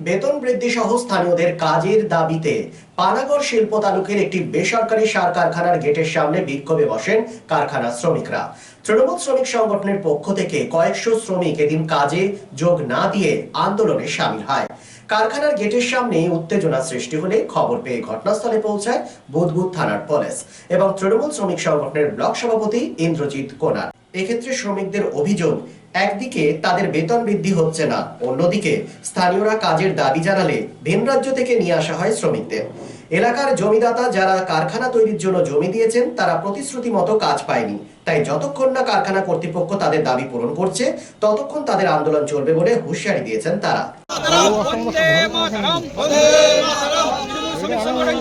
বেতন বৃদ্ধি সহ স্থানীয়দের কাজের দাবিতে পানাগড় শিল্প তালুকের একটি বেসরকারি সার কারখানার গেটের সামনে বিক্ষোভে বসেন কারখানার শ্রমিকরা। তৃণমূল শ্রমিক সংগঠনের পক্ষ থেকে কয়েকশো শ্রমিক এদিন কাজে যোগ না দিয়ে আন্দোলনে সামিল হয়। কারখানার গেটের সামনে উত্তেজনা সৃষ্টি হলে খবর পেয়ে ঘটনাস্থলে পৌঁছায় বুধবুদ থানার পুলিশ এবং তৃণমূল শ্রমিক সংগঠনের ব্লক সভাপতি ইন্দ্রজিৎ কোনার। এক্ষেত্রে শ্রমিকদের অভিযোগ, একদিকে তাদের বেতন বৃদ্ধি হচ্ছে না, অন্যদিকে স্থানীয়রা কাজের দাবি জানালে ভিন রাজ্য থেকে নিয়ে আসা হয় শ্রমিকদের। এলাকার জমিদাতা যারা কারখানা তৈরির জন্য জমি দিয়েছেন, তারা প্রতিশ্রুতি মতো কাজ পায়নি। তাই যতক্ষণ না কারখানা কর্তৃপক্ষ তাদের দাবি পূরণ করছে, ততক্ষণ তাদের আন্দোলন চলবে বলে হুঁশিয়ারি দিয়েছেন তারা। বন্দে মাতরম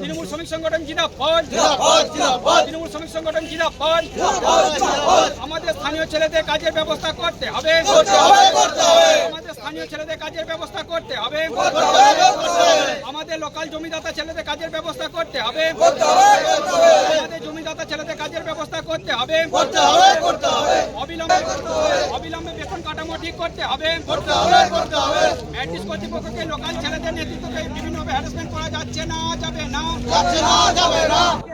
তৃণমূল শ্রমিক সংগঠন জিন্দাবাদ তৃণমূল শ্রমিক সংগঠন জিন্দাবাদ তৃণমূল শ্রমিক সংগঠন জিন্দাবাদ আমাদের স্থানীয় ছেলেদের কাজের ব্যবস্থা করতে হবে আমাদের স্থানীয় ছেলেদের কাজের ব্যবস্থা করতে হবে। আমাদের লোকাল জমিদাতা ছেলেদের কাজের ব্যবস্থা করতে হবে। আমাদের জমিদাতা ছেলেদের কাজের ব্যবস্থা করতে হবে। অবিলম্বে অবিলম্বে বেতন কাঠামো ঠিক করতে হবে। কর্তৃপক্ষকে লোকাল ছেলেদের বিভিন্নভাবে হ্যারাসমেন্ট করা যাচ্ছে না, যাবে না।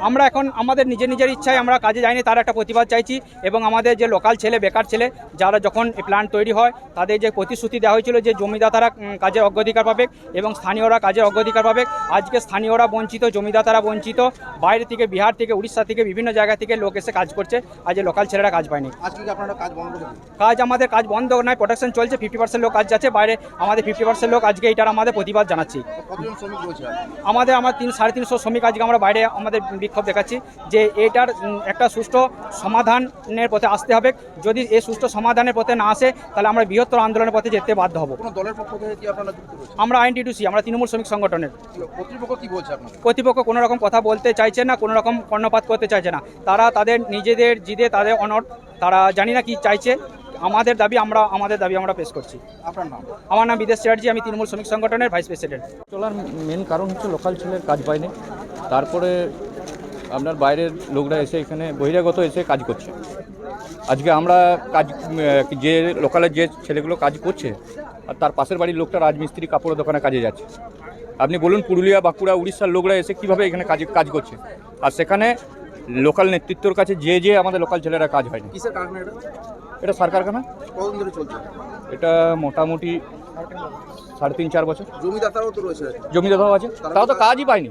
আমরা এখন আমাদের নিজের নিজের ইচ্ছায় আমরা কাজে যাইনি, তার একটা প্রতিবাদ চাইছি। এবং আমাদের যে লোকাল ছেলে, বেকার ছেলে, যারা যখন প্ল্যান্ট তৈরি হয়, তাদের যে প্রতিশ্রুতি দেওয়া হয়েছিল যে জমিদাতারা কাজের অগ্রাধিকার পাবে এবং স্থানীয়রা কাজের অগ্রাধিকার পাবে। আজকে স্থানীয়রা বঞ্চিত জমিদাতারা বঞ্চিত। বাইরে থেকে বিহার থেকে উড়িষ্যা থেকে বিভিন্ন জায়গা থেকে লোক এসে কাজ করছে। আজ লোকাল ছেলেরা কাজ পায়নি। আজকে আপনারা কাজ বন্ধ কাজ আমাদের কাজ বন্ধ নয় প্রোটেকশন চলছে ফিফটি পার্সেন্ট লোক কাজ যাচ্ছে। বাইরে আমাদের ফিফটি পার্সেন্ট লোক আজকে এটার আমাদের প্রতিবাদ জানাচ্ছি? আমাদের আমার তিন সাড়ে তিনশো শ্রমিক আজকে আমরা বাইরে আমাদের বিক্ষোভ দেখাচ্ছি যে এটার একটা সুষ্ঠু সমাধানের পথে আসতে হবে। যদি এই সুষ্ঠু সমাধানের পথে না আসে তাহলে আমরা বৃহত্তর আন্দোলনের পথে যেতে বাধ্য হব। কোনো দলের পক্ষ থেকে কি আপনারা আমরা আমরা তৃণমূল শ্রমিক সংগঠনের। কর্তৃপক্ষ কি বলছে আপনাদের কর্তৃপক্ষ কোনো রকম কথা বলতে চাইছে না কোনো রকম কর্ণপাত করতে চাইছে না। তারা তাদের নিজেদের জিদে তাদের অনর তারা জানি না কি চাইছে। আমাদের দাবি আমরা আমাদের দাবি আমরা পেশ করছি। আপনার নাম? আমার নাম বিদেশ চ্যাটার্জি আমি তৃণমূল শ্রমিক সংগঠনের ভাইস প্রেসিডেন্ট। চলার মেন কারণ হচ্ছে লোকাল ছেলের কাজ পায়নি তারপরে আপনার বাইরের লোকরা এসে এখানে বহিরাগত এসে কাজ করছে। আজকে আমরা কাজ যে লোকালের যে ছেলেগুলো কাজ করছে আর তার পাশের বাড়ির লোকটা রাজমিস্ত্রি কাপড়ের দোকানে কাজে যাচ্ছে। আপনি বলুন পুরুলিয়া বাঁকুড়া উড়িষ্যার লোকরা এসে কীভাবে এখানে কাজ কাজ করছে? আর সেখানে লোকাল নেতৃত্বর কাছে যে যে আমাদের লোকাল ছেলেরা কাজ হয়নি। এটা? সার কারখানা। এটা মোটামুটি সাড়ে তিন চার বছর। জমিদাতারাও তো রয়েছে। জমিদাতাও আছে। তাও তো কাজই পায়নি।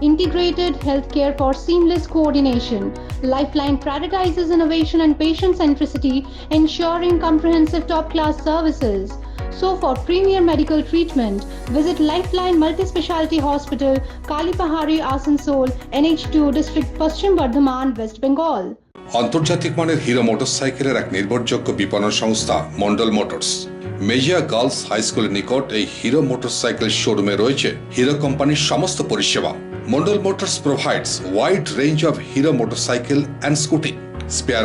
integrated healthcare for seamless coordination. Lifeline prioritizes innovation and patient centricity, ensuring comprehensive top class services. So, for premier medical treatment, visit Lifeline Multispecialty Hospital, Kalipahari, Asansol, NH2 District, Paschim Bardhaman, West Bengal. আন্তর্জাতিক মানের hero মোটরসাইকেলের এক নির্ভরযোগ্য বিপণন সংস্থা Mondal motors Mejia girls high স্কুলের নিকট এই হিরো মোটরসাইকেল শোরুমে রয়েছে হিরো কোম্পানির সমস্ত পরিষেবা Mondal motors provides wide range of Hero motorcycle and scooty spare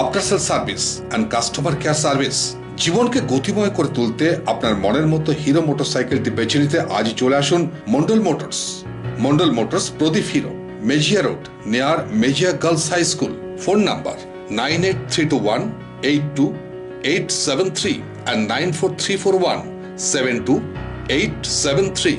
after sale service and customer care service জীবনকে গতিময় করে তুলতে আপনার মনের মতো হিরো মোটরসাইকেলটি বেছে নিতে আজই চলে আসুন Mondal motors Mondal motors Pradip Hero Mejia road near Mejia girls high school phone number nine eight three two one eight two eight seven three and nine four three four one seven two eight seven three